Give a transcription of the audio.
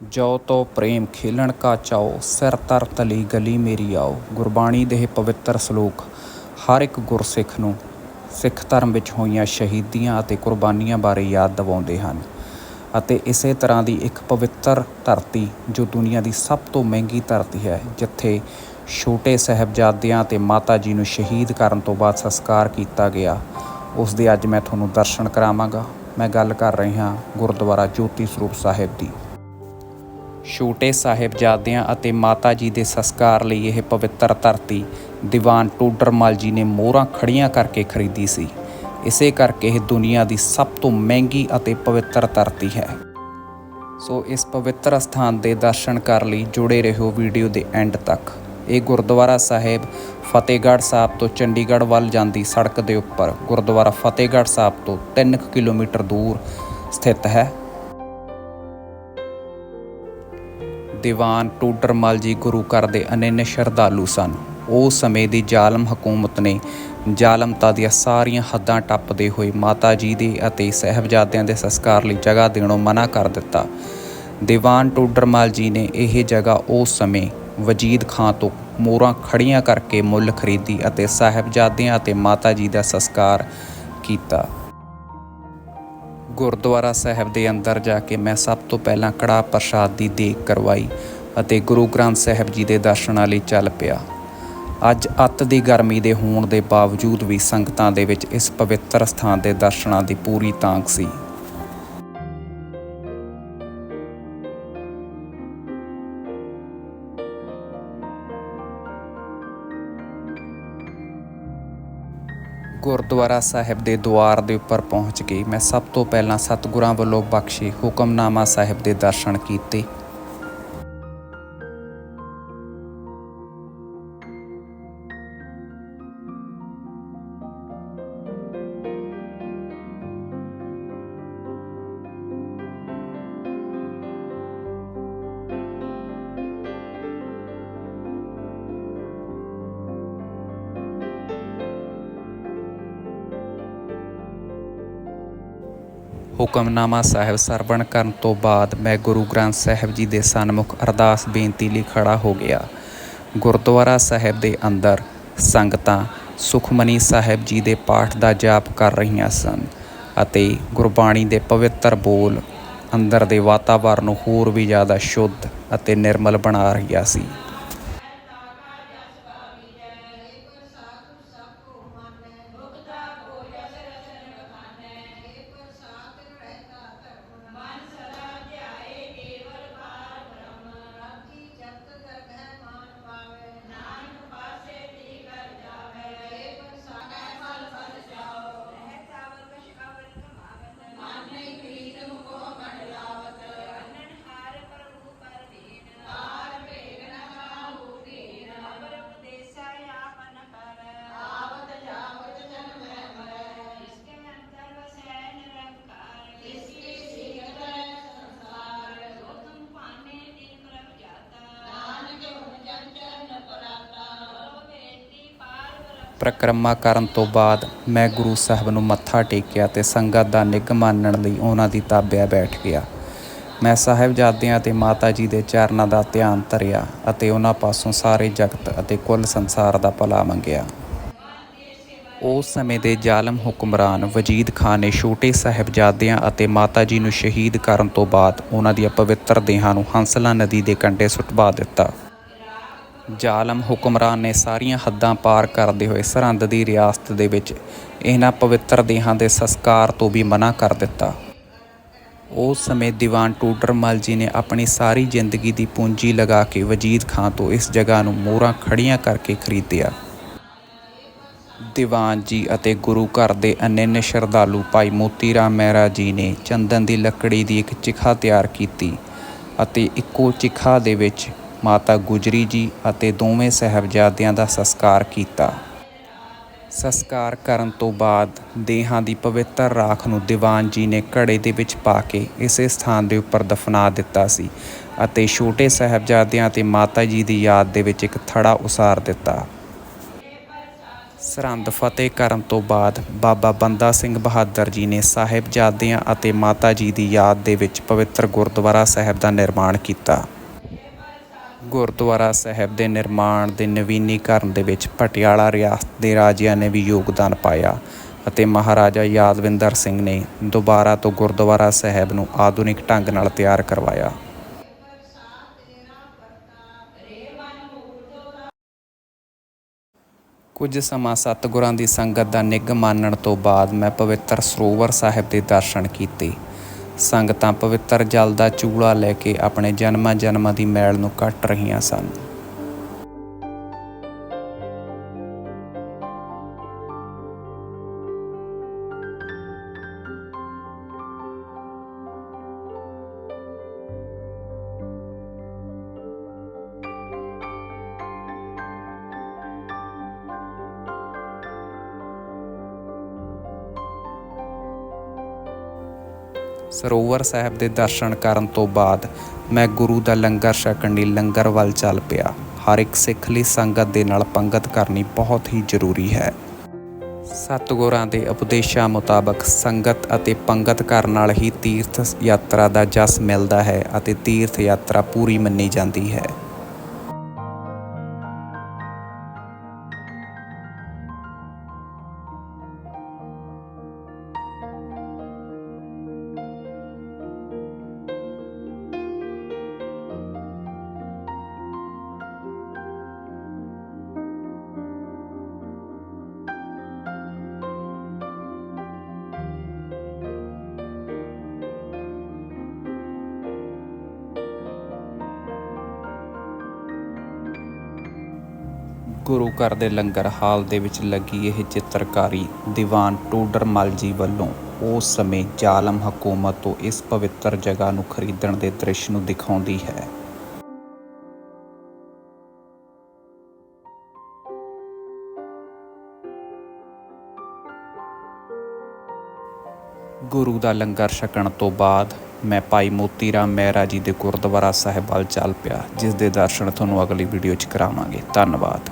ਜੋ ਤੋ ਪ੍ਰੇਮ ਖੇਲਣ ਕਾ ਚਾਓ, ਸਿਰ ਤਰ ਤਲੀ ਗਲੀ ਮੇਰੀ ਆਓ। ਗੁਰਬਾਣੀ ਦੇ ਇਹ ਪਵਿੱਤਰ ਸ਼ਲੋਕ, ਹਰ ਇੱਕ ਗੁਰਸਿੱਖ ਨੂੰ ਸਿੱਖ ਧਰਮ ਵਿੱਚ ਹੋਈਆਂ ਸ਼ਹੀਦੀਆਂ ਅਤੇ ਕੁਰਬਾਨੀਆਂ ਬਾਰੇ ਯਾਦ ਦਿਵਾਉਂਦੇ ਹਨ ਅਤੇ ਇਸੇ ਤਰ੍ਹਾਂ ਦੀ ਇੱਕ ਪਵਿੱਤਰ ਧਰਤੀ ਜੋ ਦੁਨੀਆ ਦੀ ਸਭ ਤੋਂ ਮਹਿੰਗੀ ਧਰਤੀ ਹੈ, ਜਿੱਥੇ ਛੋਟੇ ਸਾਹਿਬਜ਼ਾਦਿਆਂ ਤੇ ਮਾਤਾ ਜੀ ਨੂੰ ਸ਼ਹੀਦ ਕਰਨ ਤੋਂ ਬਾਅਦ ਸੰਸਕਾਰ ਕੀਤਾ ਗਿਆ, ਉਸ ਦੇ ਅੱਜ ਮੈਂ ਤੁਹਾਨੂੰ ਦਰਸ਼ਨ ਕਰਾਵਾਂਗਾ। ਮੈਂ ਗੱਲ ਕਰ ਰਹੀ ਹਾਂ ਗੁਰਦੁਆਰਾ ਜੋਤੀ ਸਰੂਪ ਸਾਹਿਬ ਦੀ। ਛੋਟੇ ਸਾਹਿਬਜ਼ਾਦਿਆਂ ਅਤੇ ਮਾਤਾ ਜੀ ਦੇ ਸੰਸਕਾਰ ਲਈ ਇਹ ਪਵਿੱਤਰ ਧਰਤੀ, ਦੀਵਾਨ ਟੋਡਰਮਲ ਜੀ ਨੇ ਮੋਹਰਾਂ ਖੜੀਆਂ ਕਰਕੇ ਖਰੀਦੀ ਸੀ। ਇਸੇ ਕਰਕੇ ਇਹ ਦੁਨੀਆ ਦੀ ਸਭ ਤੋਂ ਮਹਿੰਗੀ ਅਤੇ ਪਵਿੱਤਰ ਧਰਤੀ ਹੈ। ਸੋ ਇਸ ਪਵਿੱਤਰ ਸਥਾਨ ਦੇ ਦਰਸ਼ਨ ਕਰਨ ਲਈ ਜੁੜੇ ਰਹੋ ਵੀਡੀਓ ਦੇ ਐਂਡ ਤੱਕ। ਇਹ ਗੁਰਦੁਆਰਾ ਸਾਹਿਬ ਫਤਿਹਗੜ੍ਹ ਸਾਹਿਬ ਤੋਂ ਚੰਡੀਗੜ੍ਹ ਵੱਲ ਜਾਂਦੀ ਸੜਕ ਦੇ ਉੱਪਰ। ਗੁਰਦੁਆਰਾ ਫਤਿਹਗੜ੍ਹ ਸਾਹਿਬ ਤੋਂ 3 ਕਿਲੋਮੀਟਰ ਦੂਰ ਸਥਿਤ ਹੈ। ਦੀਵਾਨ ਟੋਡਰਮਲ ਜੀ ਗੁਰੂ ਘਰ ਦੇ ਅਨੰਨ ਸ਼ਰਧਾਲੂ ਸਨ। ਉਹ ਸਮੇਂ ਦੀ ਜ਼ਾਲਮ ਹਕੂਮਤ ਨੇ ਜ਼ਾਲਮਤਾ ਦੀਆਂ ਸਾਰੀਆਂ ਹੱਦਾਂ ਟੱਪਦੇ ਹੋਏ ਮਾਤਾ ਜੀ ਦੇ ਅਤੇ ਸਹਿਬਜ਼ਾਦਿਆਂ ਦੇ ਸੰਸਕਾਰ ਲਈ ਜਗ੍ਹਾ ਦੇਣੋਂ ਮਨਾ ਕਰ ਦਿੱਤਾ। ਦੀਵਾਨ ਟੋਡਰਮਲ ਜੀ ਨੇ ਇਹ ਜਗ੍ਹਾ ਉਸ ਸਮੇਂ ਵਜੀਦ ਖਾਂ ਤੋਂ ਮੋਹਰਾਂ ਖੜੀਆਂ ਕਰਕੇ ਮੁੱਲ ਖਰੀਦੀ ਅਤੇ ਸਾਹਿਬਜ਼ਾਦਿਆਂ ਅਤੇ ਮਾਤਾ ਜੀ ਦਾ ਸੰਸਕਾਰ ਕੀਤਾ। ਗੁਰਦੁਆਰਾ ਸਾਹਿਬ ਦੇ ਅੰਦਰ ਜਾ ਕੇ ਮੈਂ ਸਭ ਤੋਂ ਪਹਿਲਾਂ ਕੜਾ ਪ੍ਰਸ਼ਾਦ ਦੀ ਦੇਖ ਕਰਵਾਈ ਅਤੇ ਗੁਰੂ ਗ੍ਰੰਥ ਸਾਹਿਬ ਜੀ ਦੇ ਦਰਸ਼ਨਾਂ ਲਈ ਚੱਲ ਪਿਆ। ਅੱਜ ਅੱਤ ਦੀ ਗਰਮੀ ਦੇ ਹੋਣ ਦੇ ਬਾਵਜੂਦ ਵੀ ਸੰਗਤਾਂ ਦੇ ਵਿੱਚ ਇਸ ਪਵਿੱਤਰ ਸਥਾਨ ਦੇ ਦਰਸ਼ਨਾਂ ਦੀ ਪੂਰੀ ਤਾਂਗ ਸੀ। ਗੁਰਦੁਆਰਾ ਸਾਹਿਬ ਦੇ ਦੁਆਰ ਦੇ ਉੱਪਰ ਪਹੁੰਚ ਕੇ ਮੈਂ ਸਭ ਤੋਂ ਪਹਿਲਾਂ ਸਤਿਗੁਰਾਂ ਵੱਲੋਂ ਬਖਸ਼ੇ ਹੁਕਮਨਾਮਾ ਸਾਹਿਬ ਦੇ ਦਰਸ਼ਨ ਕੀਤੇ। ਹੁਕਮਨਾਮਾ ਸਾਹਿਬ ਸਰਵਣ ਕਰਨ ਤੋਂ ਬਾਅਦ ਮੈਂ ਗੁਰੂ ਗ੍ਰੰਥ ਸਾਹਿਬ ਜੀ ਦੇ ਸਨਮੁਖ ਅਰਦਾਸ ਬੇਨਤੀ ਲਈ ਖੜਾ ਹੋ ਗਿਆ। ਗੁਰਦੁਆਰਾ ਸਾਹਿਬ ਦੇ ਅੰਦਰ ਸੰਗਤਾਂ ਸੁਖਮਨੀ ਸਾਹਿਬ ਜੀ ਦੇ ਪਾਠ ਦਾ ਜਾਪ ਕਰ ਰਹੀਆਂ ਸਨ ਅਤੇ ਗੁਰਬਾਣੀ ਦੇ ਪਵਿੱਤਰ ਬੋਲ ਅੰਦਰ ਦੇ ਵਾਤਾਵਰਨ ਨੂੰ ਹੋਰ ਵੀ ਜ਼ਿਆਦਾ ਸ਼ੁੱਧ ਅਤੇ ਨਿਰਮਲ ਬਣਾ ਰਹੀਆਂ ਸੀ। ਪਰਿਕਰਮਾ ਕਰਨ ਤੋਂ ਬਾਅਦ ਮੈਂ ਗੁਰੂ ਸਾਹਿਬ ਨੂੰ ਮੱਥਾ ਟੇਕਿਆ ਤੇ ਸੰਗਤ ਦਾ ਨਿੱਘ ਮਾਨਣ ਲਈ ਉਹਨਾਂ ਦੀ ਤਾਬਿਆ ਬੈਠ ਗਿਆ। ਮੈਂ ਸਾਹਿਬਜ਼ਾਦਿਆਂ ਤੇ ਮਾਤਾ ਜੀ ਦੇ ਚਰਨਾਂ ਦਾ ਧਿਆਨ ਧਰਿਆ ਅਤੇ ਉਹਨਾਂ ਪਾਸੋਂ ਸਾਰੇ ਜਗਤ ਅਤੇ ਕੁੱਲ ਸੰਸਾਰ ਦਾ ਭਲਾ ਮੰਗਿਆ। ਉਸ ਸਮੇਂ ਦੇ ਜ਼ਾਲਮ ਹੁਕਮਰਾਨ ਵਜੀਦ ਖਾਨ ਨੇ ਛੋਟੇ ਸਾਹਿਬਜ਼ਾਦਿਆਂ ਅਤੇ ਮਾਤਾ ਜੀ ਨੂੰ ਸ਼ਹੀਦ ਕਰਨ ਤੋਂ ਬਾਅਦ ਉਹਨਾਂ ਦੀਆਂ ਪਵਿੱਤਰ ਦੇਹਾਂ ਨੂੰ ਹੰਸਲਾ ਨਦੀ ਦੇ ਕੰਢੇ ਸੁੱਟਵਾ ਦਿੱਤਾ। ਜ਼ਾਲਮ ਹੁਕਮਰਾਨ ਨੇ ਸਾਰੀਆਂ ਹੱਦਾਂ ਪਾਰ ਕਰਦੇ ਹੋਏ ਸਰਹੰਦ ਦੀ ਰਿਆਸਤ ਦੇ ਵਿੱਚ ਇਹਨਾਂ ਪਵਿੱਤਰ ਦੇਹਾਂ ਦੇ ਸੰਸਕਾਰ ਤੋਂ ਵੀ ਮਨਾ ਕਰ ਦਿੱਤਾ। ਉਸ ਸਮੇਂ ਦੀਵਾਨ ਟੂਡਰਮਲ ਜੀ ਨੇ ਆਪਣੀ ਸਾਰੀ ਜ਼ਿੰਦਗੀ ਦੀ ਪੂੰਜੀ ਲਗਾ ਕੇ ਵਜੀਦ ਖਾਂ ਤੋਂ ਇਸ ਜਗ੍ਹਾ ਨੂੰ ਮੋਹਰਾਂ ਖੜੀਆਂ ਕਰਕੇ ਖਰੀਦਿਆ। ਦੀਵਾਨ ਜੀ ਅਤੇ ਗੁਰੂ ਘਰ ਦੇ ਅਨੰਨ ਸ਼ਰਧਾਲੂ ਭਾਈ ਮੋਤੀ ਰਾਮ ਮਹਿਰਾ ਜੀ ਨੇ ਚੰਦਨ ਦੀ ਲੱਕੜੀ ਦੀ ਇੱਕ ਚਿਖਾ ਤਿਆਰ ਕੀਤੀ ਅਤੇ ਇੱਕੋ ਚਿਖਾ ਦੇ ਵਿੱਚ ਮਾਤਾ ਗੁਜਰੀ ਜੀ ਅਤੇ ਦੋਵੇਂ ਸਹਿਬਜ਼ਾਦਿਆਂ ਦਾ ਸੰਸਕਾਰ ਕੀਤਾ। ਸੰਸਕਾਰ ਕਰਨ ਤੋਂ ਬਾਅਦ ਦੇਹਾਂ ਦੀ ਪਵਿੱਤਰ ਰਾਖ ਨੂੰ ਦੀਵਾਨ ਜੀ ਨੇ ਘੜੇ ਦੇ ਵਿੱਚ ਪਾ ਕੇ ਇਸੇ ਸਥਾਨ ਦੇ ਉੱਪਰ ਦਫਨਾ ਦਿੱਤਾ ਸੀ ਅਤੇ ਛੋਟੇ ਸਹਿਬਜ਼ਾਦਿਆਂ ਤੇ ਮਾਤਾ ਜੀ ਦੀ ਯਾਦ ਦੇ ਵਿੱਚ ਇੱਕ ਥੜਾ ਉਸਾਰ ਦਿੱਤਾ। ਸਰਹੰਦ ਫਤਿਹ ਕਰਨ ਤੋਂ ਬਾਅਦ ਬਾਬਾ ਬੰਦਾ ਸਿੰਘ ਬਹਾਦਰ ਜੀ ਨੇ ਸਾਹਿਬਜ਼ਾਦਿਆਂ ਅਤੇ ਮਾਤਾ ਜੀ ਦੀ ਯਾਦ ਦੇ ਵਿੱਚ ਪਵਿੱਤਰ ਗੁਰਦੁਆਰਾ ਸਾਹਿਬ ਦਾ ਨਿਰਮਾਣ ਕੀਤਾ। ਗੁਰਦੁਆਰਾ ਸਾਹਿਬ ਦੇ ਨਿਰਮਾਣ ਦੇ ਨਵੀਨੀਕਰਨ ਦੇ ਵਿੱਚ ਪਟਿਆਲਾ ਰਿਆਸਤ ਦੇ ਰਾਜਿਆਂ ਨੇ ਵੀ ਯੋਗਦਾਨ ਪਾਇਆ ਅਤੇ ਮਹਾਰਾਜਾ ਯਾਦਵਿੰਦਰ ਸਿੰਘ ਨੇ ਦੁਬਾਰਾ ਤੋਂ ਗੁਰਦੁਆਰਾ ਸਾਹਿਬ ਨੂੰ ਆਧੁਨਿਕ ਢੰਗ ਨਾਲ ਤਿਆਰ ਕਰਵਾਇਆ। ਕੁਝ ਸਮਾਂ ਸਤਿਗੁਰਾਂ ਦੀ ਸੰਗਤ ਦਾ ਨਿੱਘ ਮਾਨਣ ਤੋਂ ਬਾਅਦ ਮੈਂ ਪਵਿੱਤਰ ਸਰੋਵਰ ਸਾਹਿਬ ਦੇ ਦਰਸ਼ਨ ਕੀਤੇ। ਸੰਗਤਾਂ ਪਵਿੱਤਰ ਜਲ ਦਾ ਚੂਲਾ ਲੈ ਕੇ ਆਪਣੇ ਜਨਮਾਂ ਜਨਮਾਂ ਦੀ ਮੈਲ ਨੂੰ ਕੱਟ ਰਹੀਆਂ ਸਨ। ਸਰੋਵਰ ਸਾਹਿਬ ਦੇ ਦਰਸ਼ਨ ਕਰਨ ਤੋਂ ਬਾਅਦ ਮੈਂ ਗੁਰੂ ਦਾ ਲੰਗਰ ਛਕਣ ਲਈ ਲੰਗਰ ਵੱਲ ਚੱਲ ਪਿਆ। ਹਰ ਇੱਕ ਸਿੱਖ ਲਈ ਸੰਗਤ ਦੇ ਨਾਲ ਪੰਗਤ ਕਰਨੀ ਬਹੁਤ ਹੀ ਜ਼ਰੂਰੀ ਹੈ। ਸਤਿਗੁਰਾਂ ਦੇ ਉਪਦੇਸ਼ਾਂ ਮੁਤਾਬਕ ਸੰਗਤ ਅਤੇ ਪੰਗਤ ਕਰਨ ਨਾਲ ਹੀ ਤੀਰਥ ਯਾਤਰਾ ਦਾ ਜਸ ਮਿਲਦਾ ਹੈ ਅਤੇ ਤੀਰਥ ਯਾਤਰਾ ਪੂਰੀ ਮੰਨੀ ਜਾਂਦੀ ਹੈ। ਗੁਰੂ ਘਰ ਦੇ ਲੰਗਰ ਹਾਲ ਦੇ ਵਿੱਚ ਲੱਗੀ ਇਹ ਚਿੱਤਰਕਾਰੀ ਦੀਵਾਨ ਟੋਡਰਮਲ ਜੀ ਵੱਲੋਂ ਉਸ ਸਮੇਂ ਜ਼ਾਲਮ ਹਕੂਮਤ ਤੋਂ ਇਸ ਪਵਿੱਤਰ ਜਗ੍ਹਾ ਨੂੰ ਖਰੀਦਣ ਦੇ ਦ੍ਰਿਸ਼ ਨੂੰ ਦਿਖਾਉਂਦੀ ਹੈ। ਗੁਰੂ ਦਾ ਲੰਗਰ ਛਕਣ ਤੋਂ ਬਾਅਦ ਮੈਂ ਭਾਈ ਮੋਤੀ ਰਾਮ ਮਹਿਰਾ ਜੀ ਦੇ ਗੁਰਦੁਆਰਾ ਸਾਹਿਬ ਵੱਲ ਚੱਲ ਪਿਆ, ਜਿਸ ਦੇ ਦਰਸ਼ਨ ਤੁਹਾਨੂੰ ਅਗਲੀ ਵੀਡੀਓ 'ਚ ਕਰਾਵਾਂਗੇ। ਧੰਨਵਾਦ।